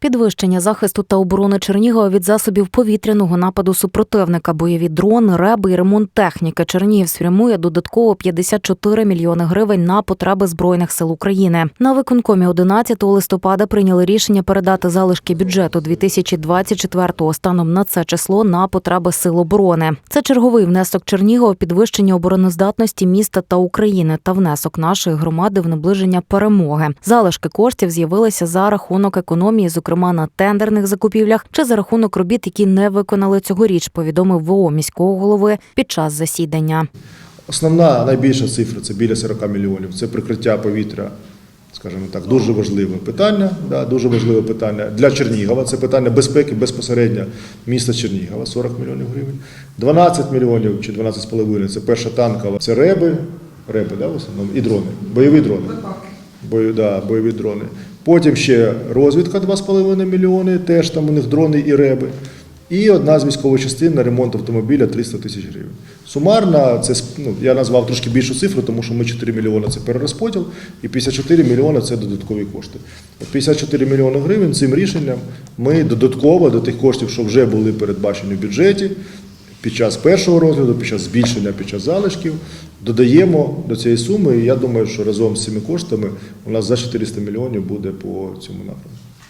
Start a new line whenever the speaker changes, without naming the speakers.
Підвищення захисту та оборони Чернігова від засобів повітряного нападу супротивника, бойові дрони, реби і ремонт техніки. Чернігів спрямує додатково 54 мільйони гривень на потреби збройних сил України. На виконкомі 11 листопада прийняли рішення передати залишки бюджету 2024-го станом на це число на потреби сил оборони. Це черговий внесок Чернігова підвищення обороноздатності міста та України та внесок нашої громади в наближення перемоги. Залишки коштів з'явилися за рахунок економії, зокрема на тендерних закупівлях, чи за рахунок робіт, які не виконали цьогоріч, повідомив ВО міського голови під час засідання.
Основна найбільша цифра це біля 40 мільйонів. Це прикриття повітря, скажімо так, дуже важливе питання. Да, дуже важливе питання для Чернігова. Це питання безпеки безпосередньо міста Чернігова, 40 мільйонів гривень. 12 мільйонів чи 12,5 – це перша танкова. Це реби, реби, да, в основному, і дрони, бойові дрони. Бою, да, бойові дрони. Потім ще розвідка 2,5 мільйони, теж там у них дрони і реби. І одна з військових частин на ремонт автомобіля 300 тисяч гривень. Сумарно, це ну, я назвав трошки більшу цифру, тому що ми 4 мільйони це перерозподіл, і 54 мільйони це додаткові кошти. 54 мільйони гривень цим рішенням ми додатково до тих коштів, що вже були передбачені в бюджеті, під час першого розгляду, під час збільшення, під час залишків, додаємо до цієї суми. І я думаю, що разом з цими коштами у нас за 400 мільйонів буде по цьому напрямку.